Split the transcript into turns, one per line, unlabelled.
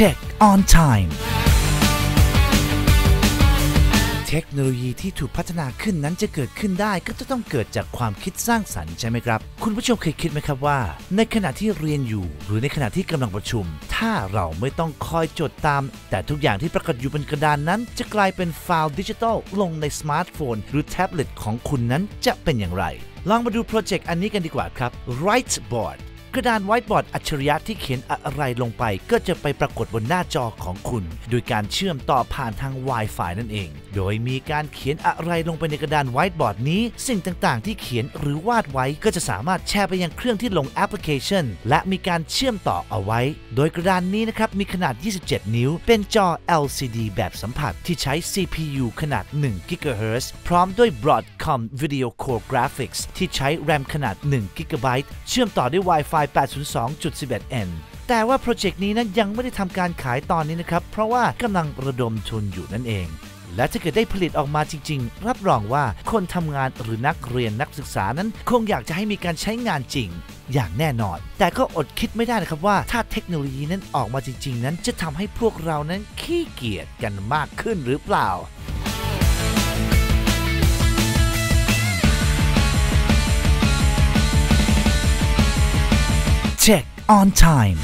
Check on Time เทคโนโลยีที่ถูกพัฒนาขึ้นนั้นจะเกิดขึ้นได้ก็จะต้องเกิดจากความคิดสร้างสรรค์ใช่ไหมครับ คุณผู้ชมเคยคิดไหมครับว่า ในขณะที่เรียนอยู่ หรือในขณะที่กำลังประชุม ถ้าเราไม่ต้องคอยจดตาม แต่ทุกอย่างที่ปรากฏอยู่บนกระดานนั้น จะกลายเป็นไฟล์ดิจิทัลลงในสมาร์ทโฟน หรือแท็บเล็ตของคุณนั้นจะเป็นอย่างไร ลองมาดูโปรเจกต์อันนี้กันดีกว่าครับ Whiteboard กระดานไวท์บอร์ดอัจฉริยะที่เขียนอะไรลงไป ก็จะไปปรากฏบนหน้าจอของคุณ โดยการเชื่อมต่อผ่านทาง Wi-Fi นั่นเอง โดยมีการเขียนอะไรลงไปในกระดานไวท์บอร์ดนี้ สิ่งต่างๆ ที่เขียนหรือวาดไว้ก็จะสามารถแชร์ไปยังเครื่องที่ลงแอปพลิเคชัน และมีการเชื่อมต่อเอาไว้ โดยกระดานนี้นะครับมีขนาด 27 นิ้ว เป็นจอ LCD แบบสัมผัสที่ใช้ CPU ขนาด 1 GHz พร้อมด้วย Broadcom Video Core Graphics ที่ใช้ RAM ขนาด 1 GB เชื่อมต่อด้วย Wi-Fi 802.11n แต่ว่าโปรเจกต์นี้นั้นยังไม่ได้ทำการขายตอนนี้นะครับ เพราะว่ากำลังระดมทุนอยู่นั่นเอง และถ้าเกิดได้ผลิตออกมาจริง ๆ รับรองว่าคนทำงานหรือนักเรียนนักศึกษานั้น คงอยากจะให้มีการใช้งานจริง อย่างแน่นอน แต่ก็อดคิดไม่ได้นะครับว่าถ้าเทคโนโลยีนั้นออกมาจริง ๆ นั้นจะทำให้พวกเรานั้นขี้เกียจกันมากขึ้นหรือเปล่า Check on time